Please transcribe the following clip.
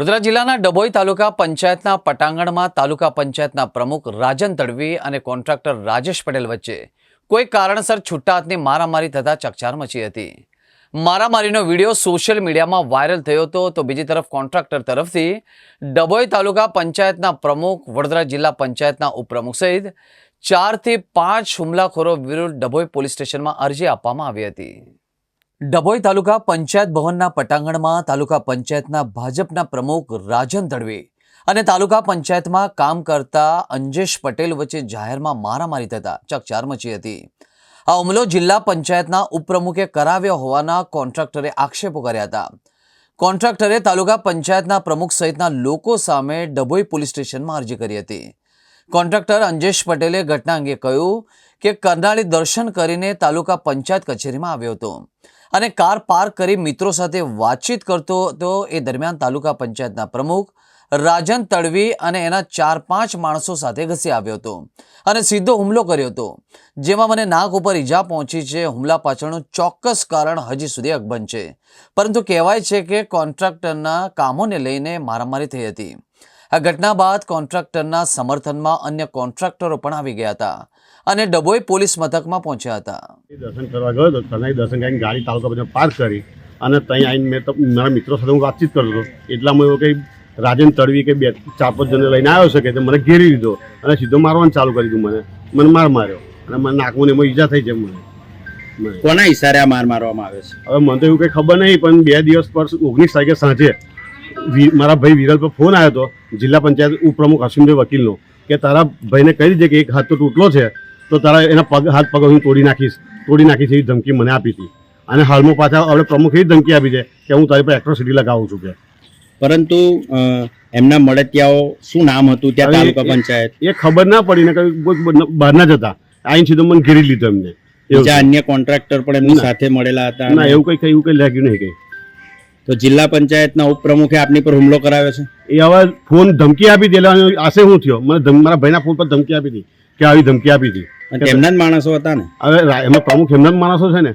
વડોદરા જિલ્લાના ડભોઈ તાલુકા પંચાયતના પટાંગણમાં તાલુકા પંચાયતના પ્રમુખ રાજન તડવી અને કોન્ટ્રાક્ટર રાજેશ પટેલ વચ્ચે કોઈ કારણસર છૂટા હાથની મારામારી થતા ચકચાર મચી હતી. મારામારીનો વીડિયો સોશિયલ મીડિયામાં વાયરલ થયો હતો તો બીજી તરફ કોન્ટ્રાક્ટર તરફથી ડભોઈ તાલુકા પંચાયતના પ્રમુખ, વડોદરા જિલ્લા પંચાયતના ઉપપ્રમુખ સહિત ચારથી પાંચ હુમલાખોરો વિરુદ્ધ ડભોઈ પોલીસ સ્ટેશનમાં અરજી આપવામાં આવી હતી. ડભોઈ તાલુકા પંચાયત ભવનના પટાંગણમાં તાલુકા પંચાયતના ભાજપના પ્રમુખ રાજન દળવી અને તાલુકા પંચાયતમાં કામ કરતા અંજેશ પટેલ વચ્ચે જાહેરમાં મારામારી થતા ચકચાર મચી હતી. આ હુમલો જિલ્લા પંચાયતના ઉપપ્રમુખે કરાવ્યો હોવાના કોન્ટ્રાક્ટરે આક્ષેપો કર્યા હતા. કોન્ટ્રાક્ટરે તાલુકા પંચાયતના પ્રમુખ સહિતના લોકો સામે ડભોઈ પોલીસ સ્ટેશનમાં અરજી કરી હતી. કોન્ટ્રાક્ટર અંજેશ પટેલે ઘટના અંગે કહ્યું કે કરનાળી દર્શન કરીને તાલુકા પંચાયત કચેરીમાં આવ્યો હતો. અને કાર પાર્ક કરી મિત્રો સાથે વાતચીત કરતો હતો એ દરમિયાન તાલુકા પંચાયતના પ્રમુખ રાજન તડવી અને એના ચાર પાંચ માણસો સાથે ઘસી આવ્યો હતો અને સીધો હુમલો કર્યો હતો. જેમાં મને નાક ઉપર ઈજા પહોંચી છે, હુમલા પાછળનું ચોક્કસ કારણ હજી સુધી અકબંધ છે. પરંતુ કહેવાય છે કે કોન્ટ્રાક્ટરના કામોને લઈને મારામારી થઈ હતી. આ ઘટના બાદ કોન્ટ્રાક્ટરના સમર્થનમાં અન્ય કોન્ટ્રાક્ટરો પણ આવી ગયા હતા. અને ડભોઈ પોલીસ મથકમાં પહોંચ્યા હતા. દર્શન કરવા ગયો હતો કનાઈ દર્શન કરીને ગાડી તાલુકા પછી પાર્ક કરી અને ત્યાં આવીને મેં તો મારા મિત્રો સાથે હું વાતચીત કરતો હતો. એટલામાં એવો કંઈ રાજન તડવી કે બે ચાર પાંચ જણને લઈને આવ્યો છે કે મને ઘેરી લીધો અને સીધો મારવાનું ચાલુ કરી દીધું મને. મને માર માર્યો અને મને નાકમાં ને એમાં ઈજા થઈ છે મને. કોના ઈશારે આ માર મારવામાં આવે છે? હવે મને તો એવું કંઈ ખબર નહીં પણ બે દિવસ પર ઓગણીસ તારીખે સાંજે વી- મારા ભાઈ વિરલ પર ફોન આવ્યો હતો જિલ્લા પંચાયત ઉપપ્રમુખ અશ્વિનભાઈ વકીલનો કે તારા ભાઈને કહી દીધે કે એક હાથ તો તૂટલો છે તો તારા એના પગ હાથ પગ હું તોડી નાખીશ. તોડી નાખીશ એવી ધમકી મને આપી હતી. અને હાલમાં પાછા આપણે પ્રમુખ એવી ધમકી આપી છે કે હું તારી પર એટ્રોસિટી લગાવું છું કે. પરંતુ એમના મળતિયાઓ શું નામ હતું ત્યાં તાલુકા પંચાયત? એ ખબર ના પડી ને કોઈ બહારના જ હતા આઈને સીધો મને ઘેરી લીધો એમને. અન્ય કોન્ટ્રાક્ટર પણ એમની સાથે મળેલા હતા ના એવું કંઈ કઈ એવું કઈ લાગ્યું નહીં કઈ. તો જિલ્લા પંચાયતના ઉપપ્રમુખે આપની પર હુમલો કરાવ્યો છે? એ હવે ફોન ધમકી આપી હતી એટલે આશે હું થયો? મને મારા ભાઈના ફોન પર ધમકી આપી હતી કે આવી ધમકી આપી હતી અને તેમના જ માણસો હતા ને? હવે એમાં પ્રમુખ એમના જ માણસો છે ને?